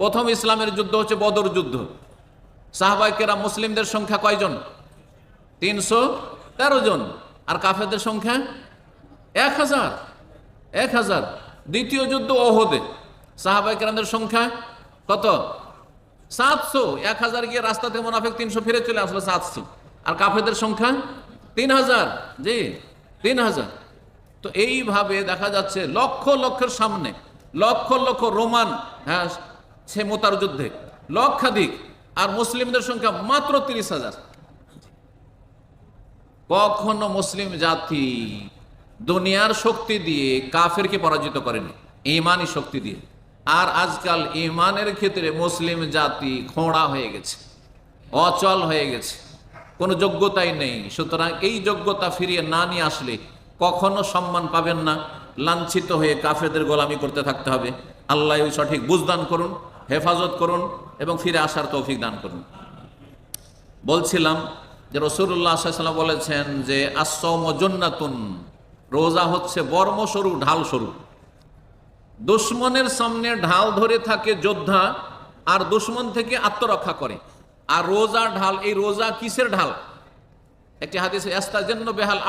প্রথম ইসলামের যুদ্ধ হচ্ছে বদর যুদ্ধ। সাহাবাইকেরা মুসলিমদের সংখ্যা কয়জন? তিনশো তেরো জন। আর কাফেরদের সংখ্যা? এক হাজার। এক হাজার। দ্বিতীয় যুদ্ধ ওহদে। সাহাবাইকেরামদের সংখ্যা কত? সাতশো। এক হাজার গিয়ে রাস্তা থেকে মোনাফেক তিনশো ফিরে চলে আসলো সাতশো। আর কাফেরদের সংখ্যা? তিন হাজার। জি, তিন হাজার। তো এইভাবে দেখা যাচ্ছে লক্ষ লক্ষের সামনে, লক্ষ লক্ষ রোমান হ্যাঁ সে মোতার যুদ্ধে লক্ষাধিক আর মুসলিমদের সংখ্যা মাত্র তিরিশ হাজার। কখনো মুসলিম জাতি দুনিয়ার শক্তি দিয়ে কাফেরকে পরাজিত করেনি, ইমানই শক্তি দিয়ে। আর আজকাল ইমানের ক্ষেত্রে মুসলিম জাতি খোঁড়া হয়ে গেছে, অচল হয়ে গেছে, কোনো যোগ্যতাই নেই। সুতরাং এই যোগ্যতা ফিরিয়ে না নিয়ে আসলে কখনো সম্মান পাবেন না। লাঞ্ছিত হয়ে কাফেরদের গোলামি করতে থাকতে হবে। আল্লাহ সঠিক বুঝদান করুন। হেফাজত করুন এবং ফিরে আসার তৌফিক দান করুন। বলছিলাম যে রসুল্লাহ সাল্লাম বলেছেন যে আশ্রম জন্নাতুন, রোজা হচ্ছে বর্মস্বরূপ ঢাল স্বরূপ দুশ্মনের সামনে ঢাল ধরে থাকে যোদ্ধা আর দুশ্মন থেকে আত্মরক্ষা করে। আর রোজা ঢাল, এই রোজা কিসের ঢাল? একটি হাদিস এস্তাজন্য বেহাল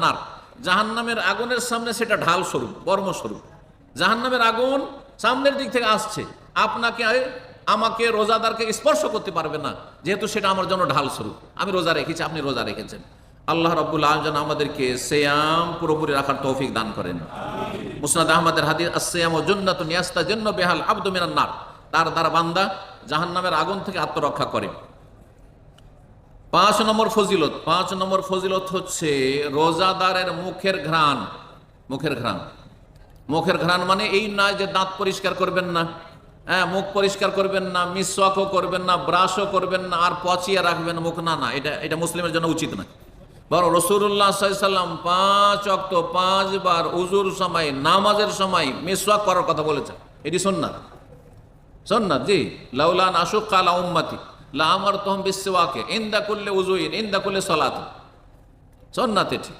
নার। জাহান্নামের আগুনের সামনে সেটা ঢাল স্বরূপ বর্মস্বরূপ জাহান্নামের আগুন সামনের দিক থেকে আসছে। আপনাকে, আমাকে রোজাদারকে স্পর্শ করতে পারবে না। যেহেতু সেটা আমার জন্য ঢাল স্বরূপ আমি রোজা রেখেছি, আপনি রোজা রেখেছেন। আল্লাহ রব্বুল আলম আমাদেরকে সেয়াম পুরোপুরি রাখার তৌফিক দান করেন। মুসনাদ আহমদের হাদিস, আসসায়াম ও জন্নাত নিয়াস্তা জন্য বেহাল আব্দ মিনান নার। তার দ্বারা বান্দা জাহান্নামের আগুন থেকে আত্মরক্ষা করে। পাঁচ নম্বর ফজিলত, পাঁচ নম্বর ফজিলত হচ্ছে রোজাদারের মুখের ঘ্রাণ। মুখের ঘ্রাণ। মুখের ঘ্রাণ মানে এই নয় যে দাঁত পরিষ্কার করবেন না। হ্যাঁ মুখ পরিষ্কার করবেন না, মিসওয়াকও করবেন না, ব্রাশও করবেন না, আর পচিয়ে রাখবেন মুখ। না না, এটা এটা মুসলিমের জন্য উচিত না বরং রসুল্লাহ সাল্লাম পাঁচ অক্ত পাঁচবার উজুর সময়, নামাজের সময় মিসওয়াক করার কথা বলেছেন। এটি সন্ন্যাত সন্ন্যাত জি। লাউলান আশুক কালা উম্মাতি। লা আমার তহম বিশ্বকে ইন্দা করলে উজুইন, ইন্দা করলে সলাত। সন্ন্যাত এটি।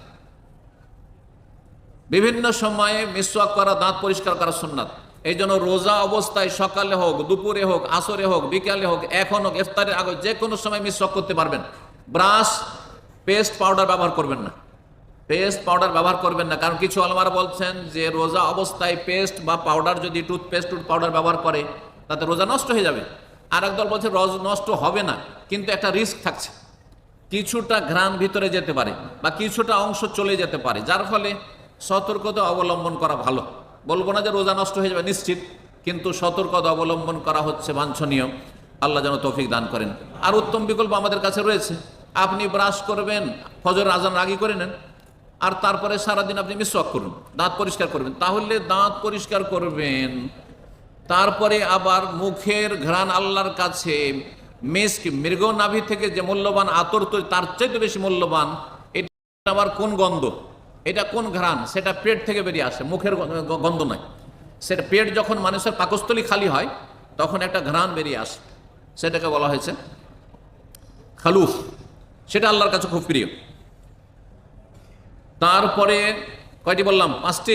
বিভিন্ন সময়ে মিসওয়াক করা, দাঁত পরিষ্কার করা সুন্নাত। এই জন্য রোজা অবস্থায় সকালে হোক, দুপুরে হোক, আসরে হোক, বিকালে হোক, এখন হোক, ইফতারের আগে যে কোনো সময় মিসওয়াক করতে পারবেন। ব্রাশ, পেস্ট পাউডার ব্যবহার করবেন না। পেস্ট পাউডার ব্যবহার করবেন না, কারণ কিছু আলমারা বলছেন যে রোজা অবস্থায় পেস্ট বা পাউডার যদি টুথপেস্ট টুথ পাউডার ব্যবহার করে, তাতে রোজা নষ্ট হয়ে যাবে। আর একদল বলছে রোজ নষ্ট হবে না, কিন্তু একটা রিস্ক থাকছে। কিছুটা ঘ্রাণ ভিতরে যেতে পারে বা কিছুটা অংশ চলে যেতে পারে, যার ফলে সতর্কতা অবলম্বন করা ভালো। বলব না যে রোজা নষ্ট হয়ে যাবে, নিশ্চিত। কিন্তু সতর্কতা অবলম্বন করা হচ্ছে বাঞ্ছনীয়। আল্লাহ যেন তৌফিক দান করেন। আর উত্তম বিকল্প আমাদের কাছে রয়েছে। আপনি ব্রাশ করবেন ফজর আজান আগে করে নেন, আর তারপরে সারাদিন আপনি মিসওয়াক করুন, দাঁত পরিষ্কার করবেন। তাহলে দাঁত পরিষ্কার করবেন। তারপরে আবার মুখের ঘ্রাণ আল্লাহর কাছে। মেস্ক মৃগ নাভি থেকে যে মূল্যবান আতর তৈরি, তার চাইতে বেশি মূল্যবান, এটা আবার কোন গন্ধ? এটা কোন ঘ্রাণ? সেটা পেট থেকে বেরিয়ে আসে, মুখের গন্ধ নয় সেটা পেট যখন মানুষের পাকস্থলী খালি হয়, তখন একটা ঘ্রাণ বেরিয়ে আসে। সেটাকে বলা হয়েছে খালুফ। সেটা আল্লাহর কাছে খুব প্রিয়। তারপরে কয়টি বললাম? পাঁচটি।